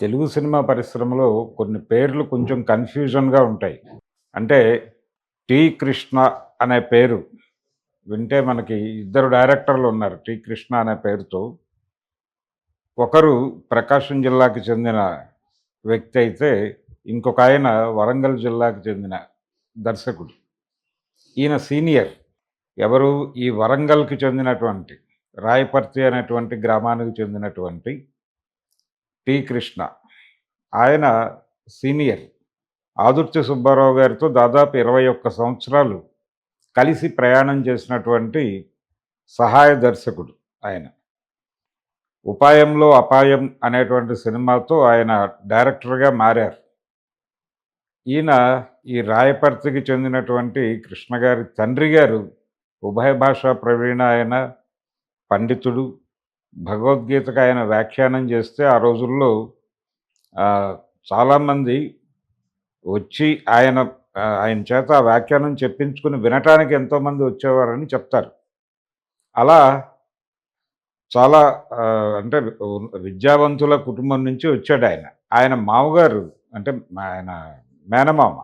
Telugu cinema పరిశ్రమలో కొన్ని పేర్లు కొంచెం కన్ఫ్యూజన్‌గా ఉంటాయి. అంటే టి. కృష్ణ అనే పేరు వింటే మనకి ఇద్దరు డైరెక్టర్లు ఉన్నారు. టి. కృష్ణ అనే పేరుతో. ఒకరు ప్రకాశం జిల్లాకి చెందిన వ్యక్తి అయితే, ఇంకొక ఆయన వరంగల్ జిల్లాకి చెందిన దర్శకుడు. ఈయన సీనియర్. ఎవరు? ఈ వరంగల్‌కి చెందినటువంటి రాయపర్తి అనేటువంటి గ్రామానికి చెందినటువంటి టి. కృష్ణ. ఆయన సీనియర్. ఆదుర్తి సుబ్బారావు గారితో దాదాపు 21 సంవత్సరాలు కలిసి ప్రయాణం చేసినటువంటి సహాయ దర్శకుడు ఆయన. 'ఉపాయంలో అపాయం' అనేటువంటి సినిమాతో ఆయన డైరెక్టర్‌గా మారారు. ఈయన ఈ రాయపర్తికి చెందినటువంటి కృష్ణ గారి తండ్రి గారు ఉభయ భాషా ప్రవీణ ఆయన, పండితుడు. భగవద్గీతకు ఆయన వ్యాఖ్యానం చేస్తే ఆ రోజుల్లో చాలామంది వచ్చి ఆయన ఆయన చేత ఆ వ్యాఖ్యానం చెప్పించుకుని వినటానికి ఎంతోమంది వచ్చేవారని చెప్తారు. అలా చాలా అంటే విద్యావంతుల కుటుంబం నుంచి వచ్చాడాయన. ఆయన మామగారు అంటే ఆయన మేనమామ.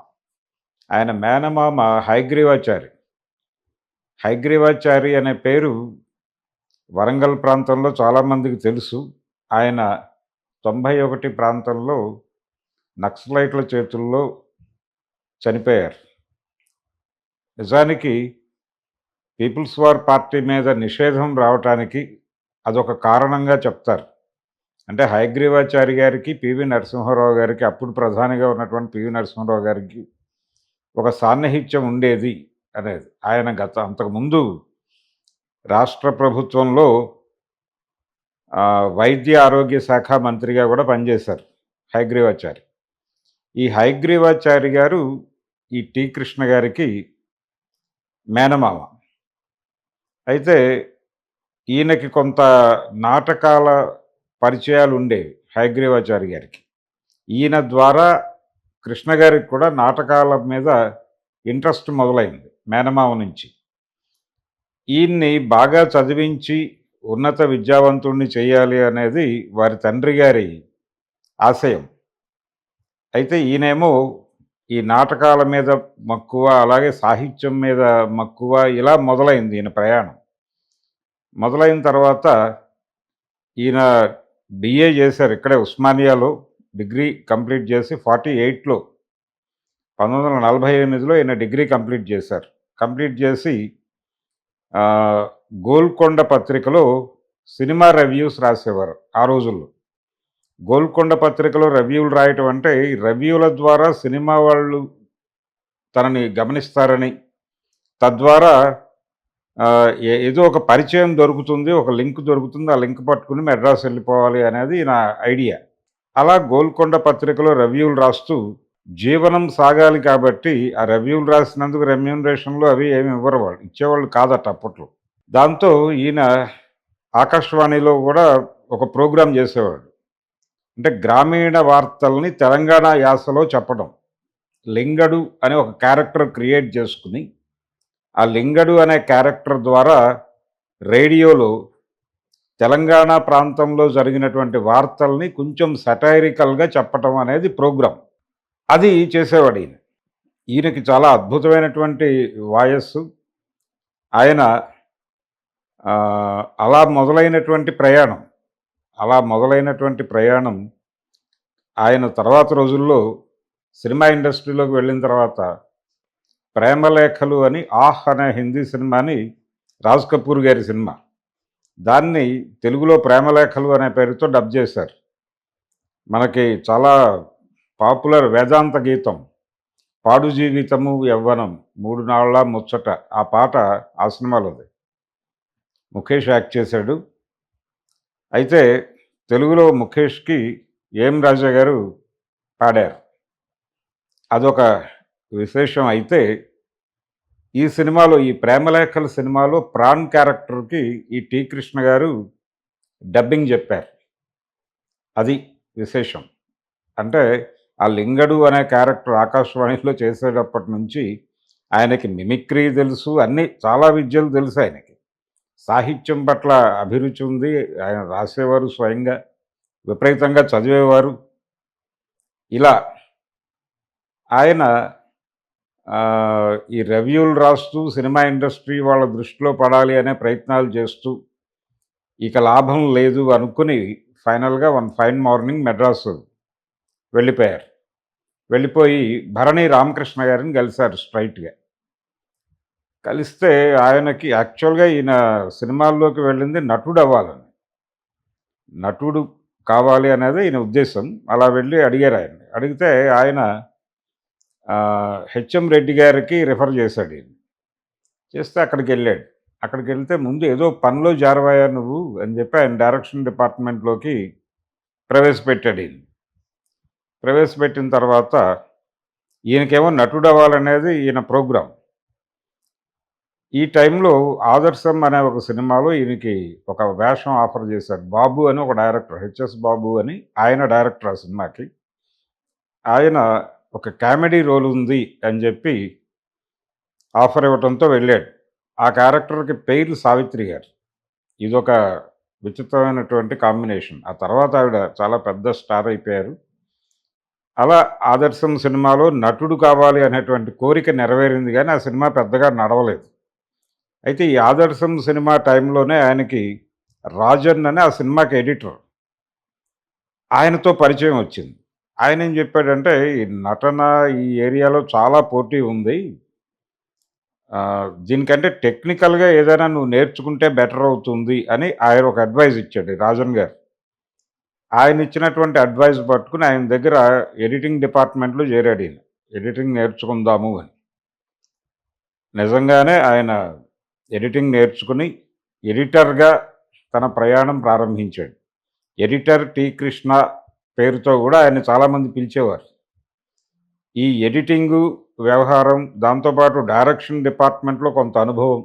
ఆయన మేనమామ హైగ్రీవాచారి హైగ్రీవాచారి అనే పేరు వరంగల్ ప్రాంతంలో చాలామందికి తెలుసు. ఆయన 91 ప్రాంతంలో నక్సలైట్ల చేతుల్లో చనిపోయారు. నిజానికి పీపుల్స్ వార్ పార్టీ మీద నిషేధం రావటానికి అదొక కారణంగా చెప్తారు. అంటే హయగ్రీవాచారి గారికి, పివి నరసింహారావు గారికి అప్పుడు ప్రధానిగా ఉన్నటువంటి పివి నరసింహారావు గారికి ఒక సాన్నిహిత్యం ఉండేది అనేది. ఆయన గత అంతకుముందు రాష్ట్ర ప్రభుత్వంలో వైద్య ఆరోగ్య శాఖ మంత్రిగా కూడా పనిచేశారు హైగ్రీవాచారి ఈ హైగ్రీవాచారి గారు ఈ టి. కృష్ణ గారికి మేనమామ. అయితే ఈయనకి కొంత నాటకాల పరిచయాలు ఉండేవి హైగ్రీవాచారి గారికి. ఈయన ద్వారా కృష్ణ గారికి కూడా నాటకాల మీద ఇంట్రెస్ట్ మొదలైంది మేనమామ నుంచి. ఈయన్ని బాగా చదివించి ఉన్నత విద్యావంతుణ్ణి చేయాలి అనేది వారి తండ్రి గారి ఆశయం. అయితే ఈయనేమో ఈ నాటకాల మీద మక్కువ, అలాగే సాహిత్యం మీద మక్కువ ఇలా మొదలైంది ఈయన ప్రయాణం. మొదలైన తర్వాత ఈయన బీఏ చేశారు ఇక్కడే ఉస్మానియాలో. డిగ్రీ కంప్లీట్ చేసి 48లో 1948లో ఈయన డిగ్రీ కంప్లీట్ చేశారు. కంప్లీట్ చేసి గోల్కొండ పత్రికలో సినిమా రివ్యూస్ రాసేవారు ఆ రోజుల్లో. గోల్కొండ పత్రికలో రివ్యూలు రాయటం అంటే ఈ రివ్యూల ద్వారా సినిమా వాళ్ళు తనని గమనిస్తారని, తద్వారా ఏ ఏదో ఒక పరిచయం దొరుకుతుంది. ఒక లింక్ దొరుకుతుంది. ఆ లింక్ పట్టుకుని మెడ్రాస్ వెళ్ళిపోవాలి అనేది నా ఐడియా. అలా గోల్కొండ పత్రికలో రివ్యూలు రాస్తూ జీవనం సాగాలి కాబట్టి ఆ రెవ్యూలు రాసినందుకు రెమ్యూనరేషన్‌లు అవి ఏమి ఇవ్వరు వాళ్ళు. ఇచ్చేవాళ్ళు కాదట అప్పట్లో. దాంతో ఈయన ఆకాశవాణిలో కూడా ఒక ప్రోగ్రామ్ చేసేవాడు. అంటే గ్రామీణ వార్తల్ని తెలంగాణ యాసలో చెప్పడం. లింగడు అనే ఒక క్యారెక్టర్ క్రియేట్ చేసుకుని ఆ లింగడు అనే క్యారెక్టర్ ద్వారా రేడియోలో తెలంగాణ ప్రాంతంలో జరిగినటువంటి వార్తల్ని కొంచెం సటైరికల్‌గా చెప్పటం అనేది ప్రోగ్రాం అది చేసేవాడు ఈయన. ఈయనకి చాలా అద్భుతమైనటువంటి వాయస్సు. ఆయన అలా మొదలైనటువంటి ప్రయాణం. అలా మొదలైనటువంటి ప్రయాణం ఆయన తర్వాత రోజుల్లో సినిమా ఇండస్ట్రీలోకి వెళ్ళిన తర్వాత 'ప్రేమలేఖలు' అని 'ఆహ్' అనే హిందీ సినిమాని రాజ్ కపూర్ గారి సినిమా. దాన్ని తెలుగులో 'ప్రేమలేఖలు' అనే పేరుతో డబ్ చేశారు. మనకి చాలా పాపులర్ వేదాంత గీతం 'పాడు జీవితము యవ్వనం మూడు నాళ్ళ ముచ్చట' ఆ పాట ఆ సినిమాలోది. ముఖేష్ యాక్ట్ చేశాడు. అయితే తెలుగులో ముఖేష్‌కి ఏం రాజా గారు పాడారు. అదొక విశేషం అయితే, ఈ సినిమాలో ఈ ప్రేమలేఖల సినిమాలో ప్రాణ్ క్యారెక్టర్‌కి ఈ టీ కృష్ణ గారు డబ్బింగ్ చెప్పారు. అది విశేషం. అంటే ఆ లింగడు అనే క్యారెక్టర్ ఆకాశవాణిలో చేసేటప్పటి నుంచి ఆయనకి మిమిక్రీ తెలుసు. అన్నీ చాలా విద్యలు తెలుసు ఆయనకి. సాహిత్యం పట్ల అభిరుచి ఉంది. ఆయన రాసేవారు స్వయంగా. విపరీతంగా చదివేవారు. ఇలా ఆయన ఈ రివ్యూలు రాస్తూ సినిమా ఇండస్ట్రీ వాళ్ళ దృష్టిలో పడాలి అనే ప్రయత్నాలు చేస్తూ ఇక లాభం లేదు అనుకుని ఫైనల్గా వన్ ఫైన్ మార్నింగ్ మెడ్రాసు వెళ్ళిపోయారు వెళ్ళిపోయి భరణి రామకృష్ణ గారిని కలిశారు స్ట్రైట్గా. కలిస్తే ఆయనకి యాక్చువల్గా ఈయన సినిమాల్లోకి వెళ్ళింది నటుడు అవ్వాలని నటుడు కావాలి అనేది ఈయన ఉద్దేశం. అలా వెళ్ళి అడిగారు ఆయన అడిగితే ఆయన హెచ్ఎం రెడ్డి గారికి రిఫర్ చేశాడు ఈయన చేస్తే అక్కడికి వెళ్ళాడు. అక్కడికి వెళ్తే ముందు ఏదో పనిలో జారవయ్యా నువ్వు అని చెప్పి ఆయన డైరెక్షన్ డిపార్ట్మెంట్లోకి ప్రవేశపెట్టాడు ఈయన ప్రవేశపెట్టిన తర్వాత ఈయనకేమో నటుడు అవ్వాలనేది ఈయన ప్రోగ్రాం. ఈ టైంలో ఆదర్శం అనే ఒక సినిమాలో ఈయనకి ఒక వేషం ఆఫర్ చేశారు. బాబు అని ఒక డైరెక్టర్ హెచ్ఎస్ బాబు అని ఆయన డైరెక్టర్ ఆ సినిమాకి. ఆయన ఒక కామెడీ రోల్ ఉంది అని చెప్పి ఆఫర్ ఇవ్వడంతో వెళ్ళాడు. ఆ క్యారెక్టర్కి పేరు సావిత్రి గారు. ఇదొక విచిత్రమైనటువంటి కాంబినేషన్. ఆ తర్వాత ఆవిడ చాలా పెద్ద స్టార్ అయిపోయారు. అలా ఆదర్శం సినిమాలో నటుడు కావాలి అనేటువంటి కోరిక నెరవేరింది కానీ ఆ సినిమా పెద్దగా నడవలేదు. అయితే ఈ ఆదర్శం సినిమా టైంలోనే ఆయనకి రాజన్ అని ఆ సినిమాకి ఎడిటర్ ఆయనతో పరిచయం వచ్చింది. ఆయన ఏం చెప్పాడంటే ఈ నటన ఈ ఏరియాలో చాలా పోటీ ఉంది. దీనికంటే టెక్నికల్గా ఏదైనా నువ్వు నేర్చుకుంటే బెటర్ అవుతుంది అని ఆయన ఒక అడ్వైజ్ ఇచ్చాడు రాజన్ గారు. ఆయన ఇచ్చినటువంటి అడ్వైజ్ పట్టుకుని ఆయన దగ్గర ఎడిటింగ్ డిపార్ట్మెంట్లో చేరాడు ఈయన. ఎడిటింగ్ నేర్చుకుందాము అని. నిజంగానే ఆయన ఎడిటింగ్ నేర్చుకుని ఎడిటర్గా తన ప్రయాణం ప్రారంభించాడు. ఎడిటర్ టి కృష్ణ పేరుతో కూడా ఆయన చాలామంది పిలిచేవారు. ఈ ఎడిటింగు వ్యవహారం దాంతోపాటు డైరెక్షన్ డిపార్ట్మెంట్లో కొంత అనుభవం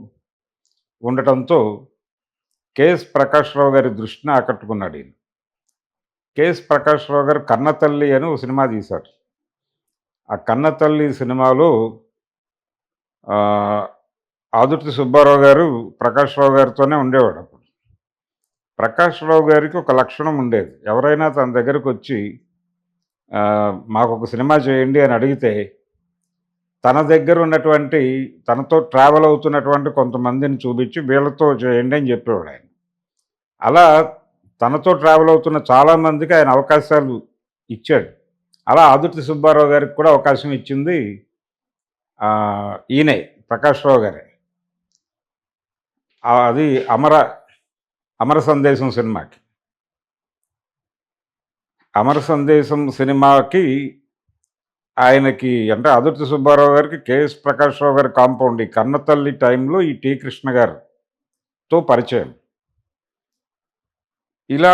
ఉండటంతో కేఎస్ ప్రకాశ్రావు గారి దృష్టిని ఆకట్టుకున్నాడు ఈయన. కేఎస్ ప్రకాశ్రావు గారు కన్నతల్లి అని ఒక సినిమా తీశారు. ఆ కన్నతల్లి సినిమాలో ఆదుర్తి సుబ్బారావు గారు ప్రకాశ్రావు గారితోనే ఉండేవాడు అప్పుడు. ప్రకాశ్రావు గారికి ఒక లక్షణం ఉండేది. ఎవరైనా తన దగ్గరకు వచ్చి మాకు ఒక సినిమా చేయండి అని అడిగితే తన దగ్గర ఉన్నటువంటి తనతో ట్రావెల్ అవుతున్నటువంటి కొంతమందిని చూపించి వీళ్ళతో చేయండి అని చెప్పేవాడు ఆయన. అలా తనతో ట్రావెల్ అవుతున్న చాలామందికి ఆయన అవకాశాలు ఇచ్చాడు. అలా ఆదుర్తి సుబ్బారావు గారికి కూడా అవకాశం ఇచ్చింది ఈయనే ప్రకాశ్రావు గారే. అది అమర అమర సందేశం సినిమాకి. అమర సందేశం సినిమాకి ఆయనకి అంటే అదుర్తి సుబ్బారావు గారికి కేఎస్ ప్రకాశ్రావు గారి కాంపౌండ్ ఈ కన్నతల్లి టైంలో ఈ టి కృష్ణ గారితో పరిచయం. ఇలా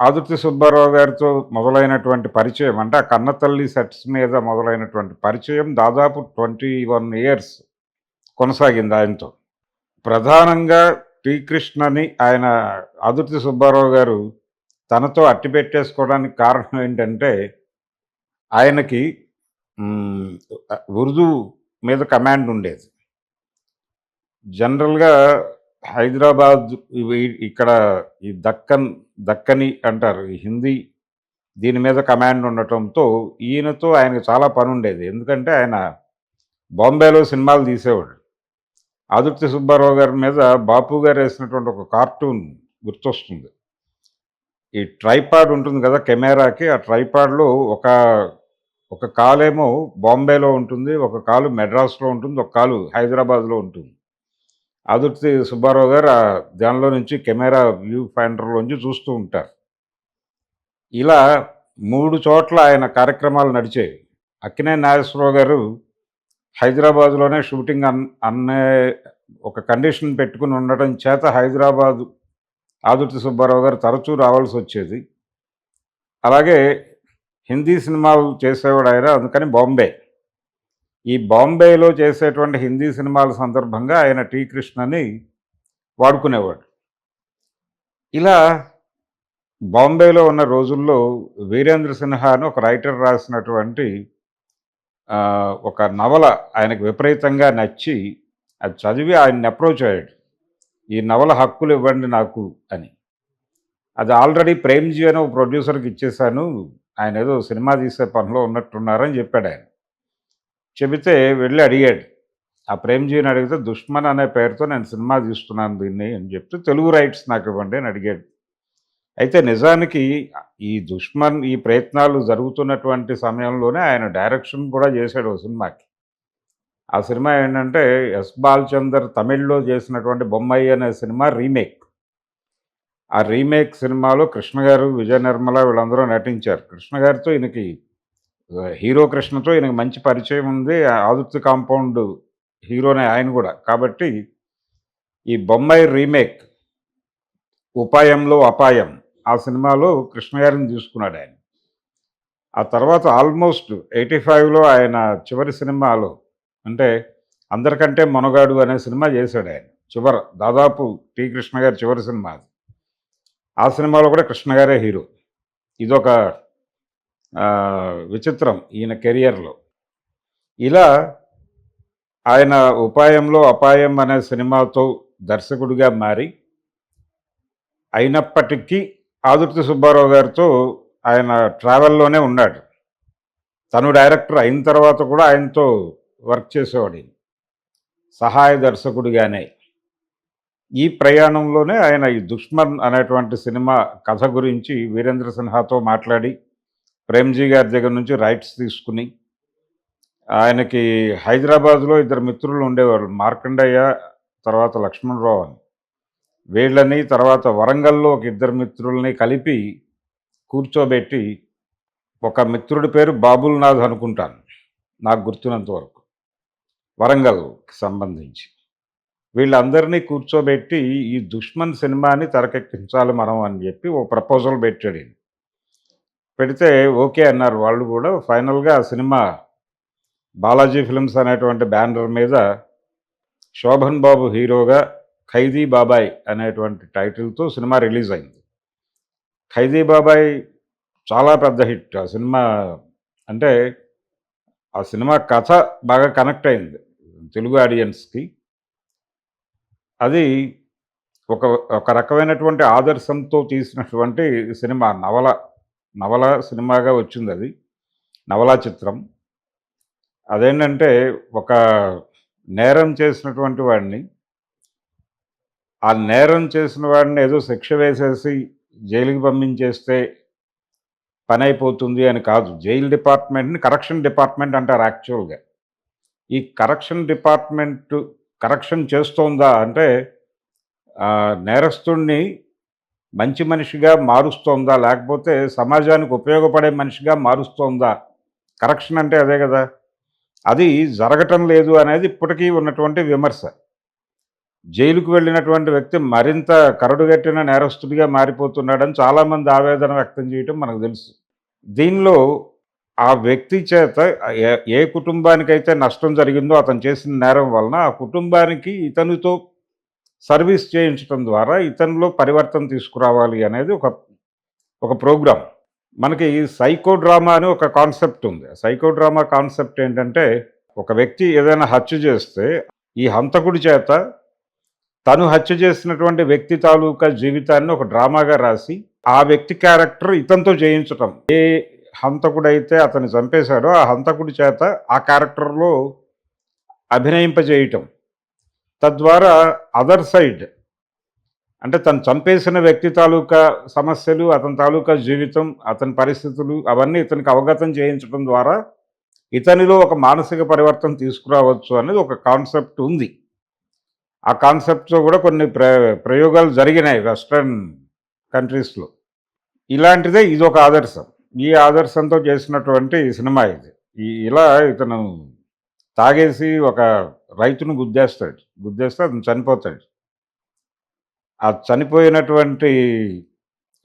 ఆదుర్తి సుబ్బారావు గారితో మొదలైనటువంటి పరిచయం అంటే ఆ కన్నతల్లి సెట్స్ మీద మొదలైనటువంటి పరిచయం దాదాపు ట్వంటీ వన్ ఇయర్స్ కొనసాగింది ఆయనతో. ప్రధానంగా టీ కృష్ణని ఆయన ఆదుర్తి సుబ్బారావు గారు తనతో అట్టి పెట్టేసుకోవడానికి కారణం ఏంటంటే ఆయనకి ఉర్దూ మీద కమాండ్ ఉండేది. జనరల్గా హైదరాబాద్ ఇక్కడ ఈ దక్కన్ దక్కని అంటారు ఈ హిందీ దీని మీద కమాండ్ ఉండటంతో ఈయనతో ఆయనకు చాలా పని ఉండేది ఎందుకంటే ఆయన బాంబేలో సినిమాలు తీసేవాడు. ఆదుర్తి సుబ్బారావు గారి మీద బాపు గారు వేసినటువంటి ఒక కార్టూన్ గుర్తొస్తుంది. ఈ ట్రైపాడ్ ఉంటుంది కదా కెమెరాకి ఆ ట్రైపాడ్లో ఒక ఒక కాలేమో బాంబేలో ఉంటుంది ఒక కాలు మెడ్రాస్లో ఉంటుంది ఒక కాలు హైదరాబాద్లో ఉంటుంది. ఆదుర్తి సుబ్బారావు గారు ఆ దానిలో నుంచి కెమెరా వ్యూ ఫైండర్లోంచి చూస్తూ ఉంటారు. ఇలా మూడు చోట్ల ఆయన కార్యక్రమాలు నడిచేవి. అక్కినే నాగేశ్వరరావు గారు హైదరాబాద్లోనే షూటింగ్ అన్ అనే ఒక కండిషన్ పెట్టుకుని ఉండటం చేత హైదరాబాదు ఆదుర్తి సుబ్బారావు గారు తరచూ రావాల్సి వచ్చేది. అలాగే హిందీ సినిమాలు చేసేవాడు ఆయన అందుకని బాంబే. ఈ బాంబేలో చేసేటువంటి హిందీ సినిమాల సందర్భంగా ఆయన టీ కృష్ణని వాడుకునేవాడు. ఇలా బాంబేలో ఉన్న రోజుల్లో వీరేంద్ర సిన్హా అని ఒక రైటర్ రాసినటువంటి ఒక నవల ఆయనకు విపరీతంగా నచ్చి అది చదివి ఆయన్ని అప్రోచ్ అయ్యాడు. ఈ నవల హక్కులు ఇవ్వండి నాకు అని. అది ఆల్రెడీ ప్రేమ్జీ అని ఒక ప్రొడ్యూసర్కి ఇచ్చేశాను ఆయన ఏదో సినిమా తీసే పనిలో ఉన్నట్టున్నారని చెప్పాడు ఆయన. చెబితే వెళ్ళి అడిగాడు. ఆ ప్రేమ్జీని అడిగితే దుష్మన్ అనే పేరుతో నేను సినిమా తీస్తున్నాను దీన్ని అని చెప్తే తెలుగు రైట్స్ నాకు ఇవ్వండి అని అడిగాడు. అయితే నిజానికి ఈ దుష్మన్ ఈ ప్రయత్నాలు జరుగుతున్నటువంటి సమయంలోనే ఆయన డైరెక్షన్ కూడా చేశాడు ఓ సినిమాకి. ఆ సినిమా ఏంటంటే ఎస్ బాలచందర్ తమిళ్ళో చేసినటువంటి బొమ్మాయి అనే సినిమా రీమేక్. ఆ రీమేక్ సినిమాలో కృష్ణ గారు విజయ నిర్మల వీళ్ళందరూ నటించారు. కృష్ణ గారితో ఈయనకి హీరో కృష్ణతో ఈయనకు మంచి పరిచయం ఉంది. ఆదుత్య కాంపౌండ్ హీరోనే ఆయన కూడా. కాబట్టి ఈ బొమ్మాయి రీమేక్ ఉపాయంలో అపాయం ఆ సినిమాలో కృష్ణగారిని తీసుకున్నాడు ఆయన. ఆ తర్వాత ఆల్మోస్ట్ ఎయిటీ ఫైవ్లో ఆయన చివరి సినిమాలో అంటే అందరికంటే మొనగాడు అనే సినిమా చేశాడు ఆయన. చివర దాదాపు టి కృష్ణ గారి చివరి సినిమా అది. ఆ సినిమాలో కూడా కృష్ణ గారే హీరో. ఇదొక విచిత్రం ఈయన కెరియర్లో. ఇలా ఆయన ఉపాయంలో అపాయం అనే సినిమాతో దర్శకుడిగా మారి అయినప్పటికీ ఆదుర్తి సుబ్బారావు గారితో ఆయన ట్రావెల్లోనే ఉన్నాడు. తను డైరెక్టర్ అయిన తర్వాత కూడా ఆయనతో వర్క్ చేసేవాడు సహాయ దర్శకుడిగానే. ఈ ప్రయాణంలోనే ఆయన ఈ దుష్మన్ అనేటువంటి సినిమా కథ గురించి వీరేంద్ర సిన్హాతో మాట్లాడి ప్రేమ్జీ గారి దగ్గర నుంచి రైట్స్ తీసుకుని ఆయనకి హైదరాబాద్లో ఇద్దరు మిత్రులు ఉండేవారు మార్కండయ్య తర్వాత లక్ష్మణరావు అని. వీళ్ళని తర్వాత వరంగల్లో ఒక ఇద్దరు మిత్రుల్ని కలిపి కూర్చోబెట్టి ఒక మిత్రుడి పేరు బాబుల్నాథ్ అనుకుంటాను నాకు గుర్తున్నంత వరకు. వరంగల్కి సంబంధించి. వీళ్ళందరినీ కూర్చోబెట్టి ఈ దుష్మన్ సినిమాని తెరకెక్కించాలి మనం అని చెప్పి ఓ ప్రపోజల్ పెట్టాడు పెడితే ఓకే అన్నారు. వాళ్ళు కూడా ఫైనల్గా సినిమా బాలాజీ ఫిల్మ్స్ అనేటువంటి బ్యానర్ మీద శోభన్ బాబు హీరోగా ఖైదీ బాబాయ్ అనేటువంటి టైటిల్తో సినిమా రిలీజ్ అయింది. ఖైదీ బాబాయ్ చాలా పెద్ద హిట్. ఆ సినిమా అంటే ఆ సినిమా కథ బాగా కనెక్ట్ అయింది తెలుగు ఆడియన్స్కి అది ఒక ఒక రకమైనటువంటి ఆదర్శంతో తీసినటువంటి సినిమా నవల. నవల సినిమాగా వచ్చింది అది నవలా చిత్రం. అదేంటంటే ఒక నేరం చేసినటువంటి వాడిని ఆ నేరం చేసిన వాడిని ఏదో శిక్ష వేసేసి జైలుకి పంపించేస్తే పని అయిపోతుంది అని కాదు. జైలు డిపార్ట్మెంట్ని కరెక్షన్ డిపార్ట్మెంట్ అంటారు యాక్చువల్గా. ఈ కరెక్షన్ డిపార్ట్మెంట్ కరెక్షన్ చేస్తోందా అంటే నేరస్తుడిని మంచి మనిషిగా మారుస్తోందా? లేకపోతే సమాజానికి ఉపయోగపడే మనిషిగా మారుస్తోందా? కరెక్షన్ అంటే అదే కదా. అది జరగటం లేదు అనేది ఇప్పటికీ ఉన్నటువంటి విమర్శ. జైలుకు వెళ్ళినటువంటి వ్యక్తి మరింత కరడుగట్టిన నేరస్తుడిగా మారిపోతున్నాడని చాలామంది ఆవేదన వ్యక్తం చేయటం మనకు తెలుసు. దీనిలో ఆ వ్యక్తి చేత ఏ ఏ కుటుంబానికైతే నష్టం జరిగిందో అతను చేసిన నేరం వలన ఆ కుటుంబానికి ఇతనితో సర్వీస్ చేయించడం ద్వారా ఇతనిలో పరివర్తన తీసుకురావాలి అనేది ఒక ఒక ప్రోగ్రామ్ మనకి సైకో డ్రామా అని ఒక కాన్సెప్ట్ ఉంది. సైకో డ్రామా కాన్సెప్ట్ ఏంటంటే ఒక వ్యక్తి ఏదైనా హత్య చేస్తే ఈ హంతకుడి చేత తను హత్య చేసినటువంటి వ్యక్తి తాలూకా జీవితాన్ని ఒక డ్రామాగా రాసి ఆ వ్యక్తి క్యారెక్టర్ ఇతనితో చేయించటం. ఏ హంతకుడైతే అతను చంపేశాడో ఆ హంతకుడి చేత ఆ క్యారెక్టర్లో అభినయింపజేయటం. తద్వారా అదర్ సైడ్ అంటే తను చంపేసిన వ్యక్తి తాలూకా సమస్యలు అతని తాలూకా జీవితం అతని పరిస్థితులు అవన్నీ ఇతనికి అవగతం చేయించడం ద్వారా ఇతనిలో ఒక మానసిక పరివర్తన తీసుకురావచ్చు అనేది ఒక కాన్సెప్ట్ ఉంది. ఆ కాన్సెప్ట్తో కూడా కొన్ని ప్ర ప్రయోగాలు జరిగినాయి వెస్ట్రన్ కంట్రీస్లో. ఇలాంటిదే ఇది ఒక ఆదర్శం. ఈ ఆదర్శంతో చేసినటువంటి సినిమా ఇది. ఇలా ఇతను తాగేసి ఒక రైతును గుద్దేస్తాడు. గుద్దేస్తే అతను చనిపోతాడు. ఆ చనిపోయినటువంటి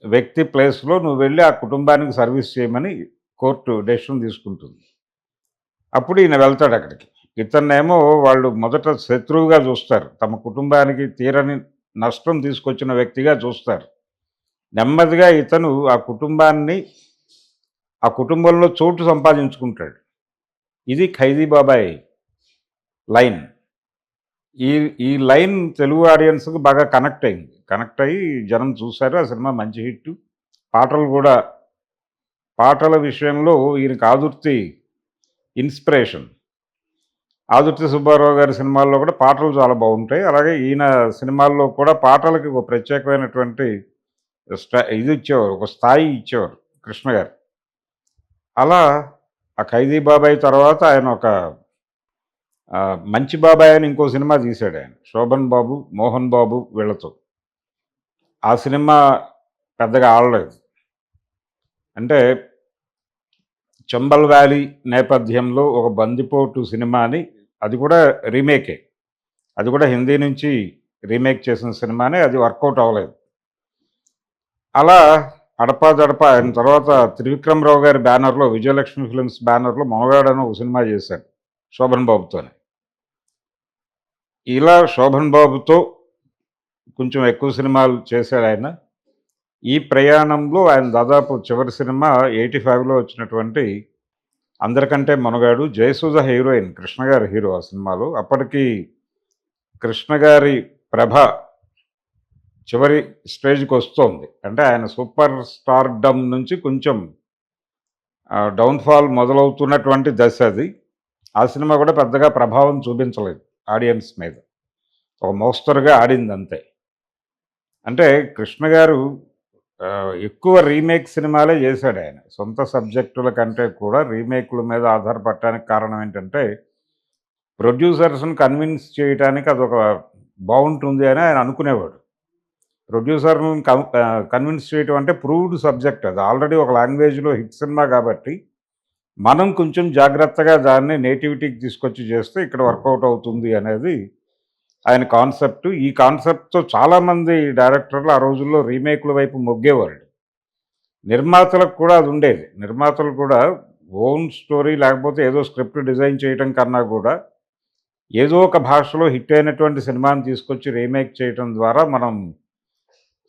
వ్యక్తి ప్లేస్లో నువ్వు వెళ్ళి ఆ కుటుంబానికి సర్వీస్ చేయమని కోర్టు డెసిషన్ తీసుకుంటుంది. అప్పుడు ఈయన వెళ్తాడు అక్కడికి. ఇతన్నేమో వాళ్ళు మొదట శత్రువుగా చూస్తారు. తమ కుటుంబానికి తీరని నష్టం తీసుకొచ్చిన వ్యక్తిగా చూస్తారు. నెమ్మదిగా ఇతను ఆ కుటుంబాన్ని ఆ కుటుంబంలో చోటు సంపాదించుకుంటాడు. ఇది ఖైదీ బాబాయ్ లైన్. ఈ ఈ లైన్ తెలుగు ఆడియన్స్కి బాగా కనెక్ట్ అయింది. కనెక్ట్ అయ్యి జనం చూశారు ఆ సినిమా మంచి హిట్ పాటలు కూడా పాటల విషయంలో ఈయనకి ఆదుర్తి ఇన్స్పిరేషన్. ఆదుర్తి సుబ్బారావు గారి సినిమాల్లో కూడా పాటలు చాలా బాగుంటాయి. అలాగే ఈయన సినిమాల్లో కూడా పాటలకి ఒక ప్రత్యేకమైనటువంటి ఇది ఇచ్చేవారు ఒక స్థాయి ఇచ్చేవారు కృష్ణ గారు. అలా ఆ ఖైదీ బాబాయ్ తర్వాత ఆయన ఒక మంచి బాబాయ్ అని ఇంకో సినిమా తీశాడు ఆయన. శోభన్ బాబు మోహన్ బాబు వీళ్ళతో. ఆ సినిమా పెద్దగా ఆడలేదు. అంటే చంబల్ వ్యాలీ నేపథ్యంలో ఒక బందిపోటు సినిమాని అది కూడా రీమేకే. అది కూడా హిందీ నుంచి రీమేక్ చేసిన సినిమానే అది వర్కౌట్ అవ్వలేదు. అలా అడపా దడప ఆయన తర్వాత త్రివిక్రమరావు గారి బ్యానర్లో విజయలక్ష్మి ఫిల్మ్స్ బ్యానర్లో మొనగాడని ఒక సినిమా చేశాడు శోభన్ బాబుతోనే. ఇలా శోభన్ బాబుతో కొంచెం ఎక్కువ సినిమాలు చేశాడు ఆయన. ఈ ప్రయాణంలో ఆయన దాదాపు చివరి సినిమా ఎయిటీ ఫైవ్లో వచ్చినటువంటి అందరికంటే మనగాడు జయసుధ హీరోయిన్ కృష్ణ గారి హీరో ఆ సినిమాలో. అప్పటికి కృష్ణ గారి ప్రభ చివరి స్టేజ్కి వస్తోంది. అంటే ఆయన సూపర్ స్టార్ డమ్ నుంచి కొంచెం డౌన్ఫాల్ మొదలవుతున్నటువంటి దశ అది. ఆ సినిమా కూడా పెద్దగా ప్రభావం చూపించలేదు. ఆడియన్స్ మీద. ఒక మోస్తరుగా ఆడింది అంతే అంటే కృష్ణ గారు ఎక్కువ రీమేక్ సినిమాలే చేశాడు ఆయన. సొంత సబ్జెక్టుల కంటే కూడా రీమేక్ల మీద ఆధారపడటానికి కారణం ఏంటంటే ప్రొడ్యూసర్స్ని కన్విన్స్ చేయడానికి అదొక బాగుంటుంది అని ఆయన అనుకునేవాడు. ప్రొడ్యూసర్ని కన్విన్స్ చేయటం అంటే ప్రూవ్డ్ సబ్జెక్ట్ అది. ఆల్రెడీ ఒక లాంగ్వేజ్లో హిట్ సినిమా కాబట్టి మనం కొంచెం జాగ్రత్తగా దాన్ని నేటివిటీకి తీసుకొచ్చి చేస్తే ఇక్కడ వర్కౌట్ అవుతుంది అనేది ఆయన కాన్సెప్ట్. ఈ కాన్సెప్ట్తో చాలామంది డైరెక్టర్లు ఆ రోజుల్లో రీమేక్ల వైపు మొగ్గేవాళ్ళు. నిర్మాతలకు కూడా అది ఉండేది. నిర్మాతలు కూడా ఓన్ స్టోరీ లేకపోతే ఏదో స్క్రిప్ట్ డిజైన్ చేయటం కన్నా కూడా ఏదో ఒక భాషలో హిట్ అయినటువంటి సినిమాని తీసుకొచ్చి రీమేక్ చేయటం ద్వారా మనం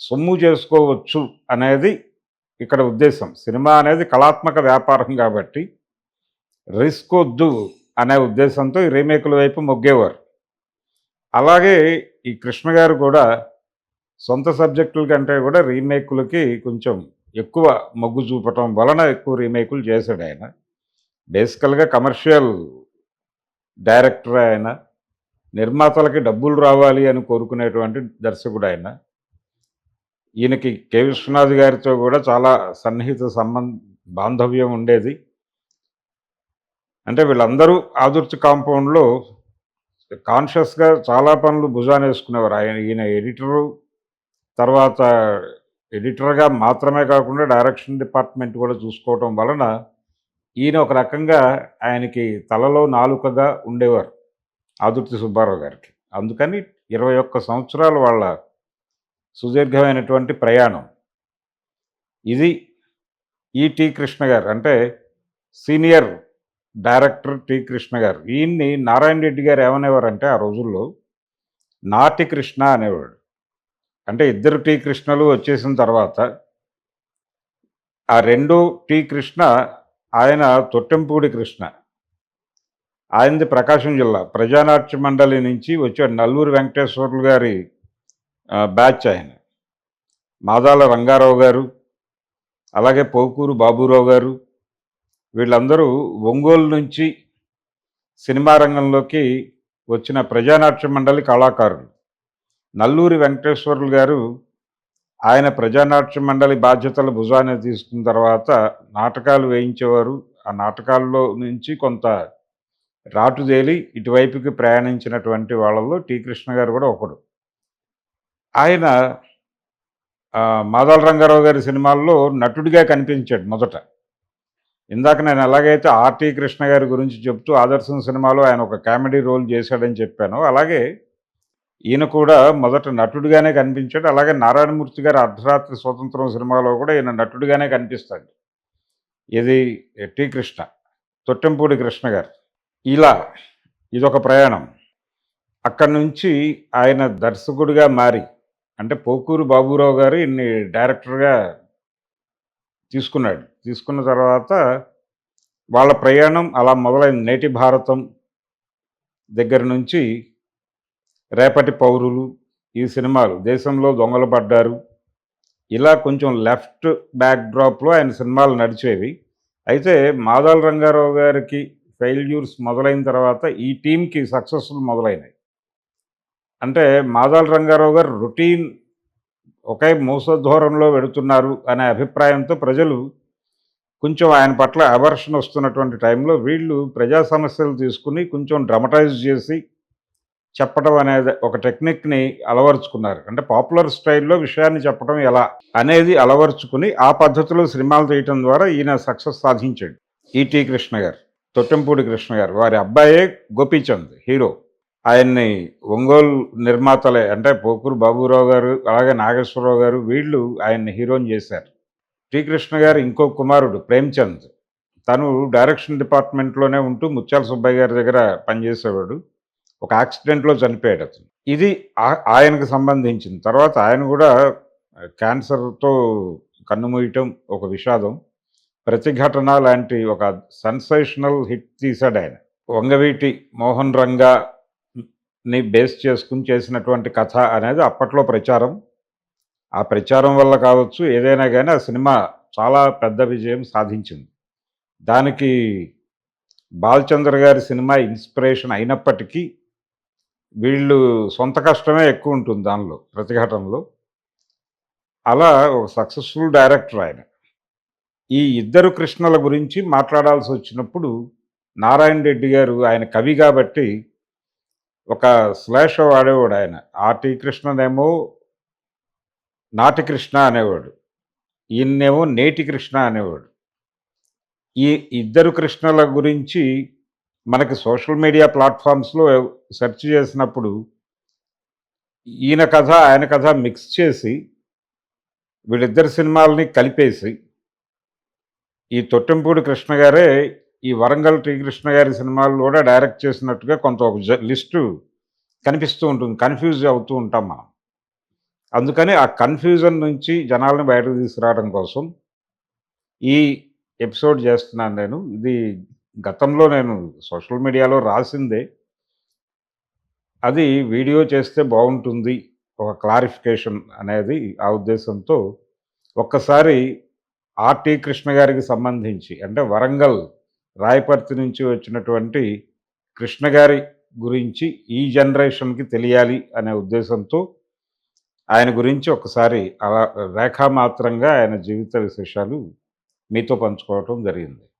సొమ్ము చేసుకోవచ్చు అనేది ఇక్కడ ఉద్దేశం సినిమా అనేది కళాత్మక వ్యాపారం కాబట్టి రిస్క్ వద్దు అనే ఉద్దేశంతో ఈ రీమేకుల వైపు మొగ్గేవారు. అలాగే ఈ కృష్ణ గారు కూడా సొంత సబ్జెక్టుల కంటే కూడా రీమేకులకి కొంచెం ఎక్కువ మొగ్గు చూపటం వలన ఎక్కువ రీమేకులు చేశాడు ఆయన. బేసికల్గా కమర్షియల్ డైరెక్టర్ ఆయన. నిర్మాతలకి డబ్బులు రావాలి అని కోరుకునేటువంటి దర్శకుడు ఆయన. ఈయనకి కె. విశ్వనాథ్ గారితో కూడా చాలా సన్నిహిత సంబంధ బాంధవ్యం ఉండేది. అంటే వీళ్ళందరూ ఆదుర్తి కాంపౌండ్లో కాన్షియస్గా చాలా పనులు భుజాన వేసుకునేవారు. ఆయన ఈయన ఎడిటరు తర్వాత ఎడిటర్గా మాత్రమే కాకుండా డైరెక్షన్ డిపార్ట్మెంట్ కూడా చూసుకోవటం వలన ఈయన ఒక రకంగా ఆయనకి తలలో నాలుకగా ఉండేవారు ఆదుర్తి సుబ్బారావు గారికి. అందుకని ఇరవై ఒక్క సంవత్సరాలు వాళ్ళ సుదీర్ఘమైనటువంటి ప్రయాణం. ఇది ఈటీ కృష్ణ గారు అంటే సీనియర్ డైరెక్టర్ టి కృష్ణ గారు. ఈయన్ని నారాయణ రెడ్డి గారు ఏమనేవారంటే ఆ రోజుల్లో నాటి కృష్ణ అనేవాడు. అంటే ఇద్దరు టీ కృష్ణలు వచ్చేసిన తర్వాత ఆ రెండో టీ కృష్ణ ఆయన తొట్టెంపూడి కృష్ణ. ఆయనది ప్రకాశం జిల్లా ప్రజానాట్య మండలి నుంచి వచ్చాడు నల్లూరు వెంకటేశ్వర్లు గారి బ్యాచ్ ఆయన. మాదాల రంగారావు గారు అలాగే పోకూరు బాబురావు గారు వీళ్ళందరూ ఒంగోలు నుంచి సినిమా రంగంలోకి వచ్చిన ప్రజానాట్య మండలి కళాకారులు. నల్లూరి వెంకటేశ్వరులు గారు ఆయన ప్రజానాట్య మండలి బాధ్యతలు భుజాన తీసుకున్న తర్వాత నాటకాలు వేయించేవారు. ఆ నాటకాల్లో నుంచి కొంత రాటుదేలి ఇటువైపుకి ప్రయాణించినటువంటి వాళ్ళలో టీ కృష్ణ గారు కూడా ఒకడు. ఆయన ఆ, మాదాల రంగారావు గారి సినిమాల్లో నటుడిగా కనిపించాడు మొదట. ఇందాక నేను ఎలాగైతే ఆర్టీ కృష్ణ గారి గురించి చెప్తూ ఆదర్శం సినిమాలో ఆయన ఒక కామెడీ రోల్ చేశాడని చెప్పాను అలాగే ఈయన కూడా మొదట నటుడిగానే కనిపించాడు. అలాగే నారాయణమూర్తి గారి అర్ధరాత్రి స్వతంత్రం సినిమాలో కూడా ఈయన నటుడిగానే కనిపిస్తాడు. ఇది టి కృష్ణ తొట్టెంపూడి కృష్ణ గారు. ఇలా ఇదొక ప్రయాణం. అక్కడి నుంచి ఆయన దర్శకుడిగా మారి అంటే పోకూరు బాబురావు గారు ఇన్ని డైరెక్టర్గా తీసుకున్నాడు. తీసుకున్న తర్వాత వాళ్ళ ప్రయాణం అలా మొదలైంది. నేటి భారతం దగ్గర నుంచి రేపటి పౌరులు ఈ సినిమాలు దేశంలో దొంగలు పడ్డారు. ఇలా కొంచెం లెఫ్ట్ బ్యాక్ డ్రాప్లో ఆయన సినిమాలు నడిచేవి. అయితే మాదాల రంగారావు గారికి ఫెయిల్యూర్స్ మొదలైన తర్వాత ఈ టీంకి సక్సెస్ఫుల్ మొదలైనాయి. అంటే మాదాల రంగారావు గారు రొటీన్ ఒకే మూస ధోరణిలో వెడుతున్నారు అనే అభిప్రాయంతో ప్రజలు కొంచెం ఆయన పట్ల అవర్షన్ వస్తున్నటువంటి టైంలో వీళ్ళు ప్రజా సమస్యలు తీసుకుని కొంచెం డ్రమటైజ్ చేసి చెప్పడం అనేది ఒక టెక్నిక్ని అలవరుచుకున్నారు. అంటే పాపులర్ స్టైల్లో విషయాన్ని చెప్పడం ఎలా అనేది అలవరుచుకుని ఆ పద్ధతిలో సినిమాలు తీయటం ద్వారా ఈయన సక్సెస్ సాధించాడు. ఈటీ కృష్ణ గారు తొట్టెంపూడి కృష్ణ గారు వారి అబ్బాయే గోపీచంద్ హీరో. ఆయన్ని ఒంగోలు నిర్మాతలే అంటే పోకూరు బాబురావు గారు అలాగే నాగేశ్వరరావు గారు వీళ్ళు ఆయన్ని హీరోని చేశారు. శ్రీకృష్ణ గారు ఇంకో కుమారుడు ప్రేమ్చంద్. తను డైరెక్షన్ డిపార్ట్మెంట్లోనే ఉంటూ ముత్యాల సుబ్బయ్య గారి దగ్గర పనిచేసేవాడు. ఒక యాక్సిడెంట్లో చనిపోయాడు అతను. ఇది ఆ- ఆయనకు సంబంధించింది. తర్వాత ఆయన కూడా క్యాన్సర్తో కన్నుమూయటం ఒక విషాదం. ప్రతిఘటన లాంటి ఒక సెన్సేషనల్ హిట్ తీశాడు ఆయన. వంగవీటి మోహన్ రంగా ని బేస్ చేసుకుని చేసినటువంటి కథ అనేది అప్పట్లో ప్రచారం. ఆ ప్రచారం వల్ల కావచ్చు ఏదైనా కానీ ఆ సినిమా చాలా పెద్ద విజయం సాధించింది. దానికి బాలచంద్ర గారి సినిమా ఇన్స్పిరేషన్ అయినప్పటికీ వీళ్ళు సొంత కష్టమే ఎక్కువ ఉంటుంది దానిలో ప్రతిఘటనలో. అలా ఒక సక్సెస్ఫుల్ డైరెక్టర్ ఆయన. ఈ ఇద్దరు కృష్ణల గురించి మాట్లాడాల్సి వచ్చినప్పుడు నారాయణ రెడ్డి గారు ఆయన కవి కాబట్టి ఒక స్లాష్ వాడేవాడు ఆయన. ఆటి కృష్ణనేమో నాటి కృష్ణ అనేవాడు. ఈయన్నేమో నేటి కృష్ణ అనేవాడు. ఈ ఇద్దరు కృష్ణల గురించి మనకి సోషల్ మీడియా ప్లాట్ఫామ్స్లో సెర్చ్ చేసినప్పుడు ఈయన కథ ఆయన కథ మిక్స్ చేసి వీళ్ళిద్దరు సినిమాలని కలిపేసి ఈ తొట్టెంపూడి కృష్ణ గారే ఈ వరంగల్ శ్రీకృష్ణ కృష్ణ గారి సినిమాలు కూడా డైరెక్ట్ చేసినట్టుగా కొంత ఒక లిస్టు కనిపిస్తూ ఉంటుంది. కన్ఫ్యూజ్ అవుతూ ఉంటాం మనం. అందుకని ఆ కన్ఫ్యూజన్ నుంచి జనాలను బయటకు తీసుకురావడం కోసం ఈ ఎపిసోడ్ చేస్తున్నాను నేను. ఇది గతంలో నేను సోషల్ మీడియాలో రాసిందే. అది వీడియో చేస్తే బాగుంటుంది. ఒక క్లారిఫికేషన్ అనేది ఆ ఉద్దేశంతో ఒక్కసారి ఆర్టీ కృష్ణ గారికి సంబంధించి అంటే వరంగల్ రాయపర్తి నుంచి వచ్చినటువంటి కృష్ణ గారి గురించి ఈ జనరేషన్కి తెలియాలి అనే ఉద్దేశంతో ఆయన గురించి ఒకసారి అలా రేఖామాత్రంగా ఆయన జీవిత విశేషాలు మీతో పంచుకోవటం జరిగింది.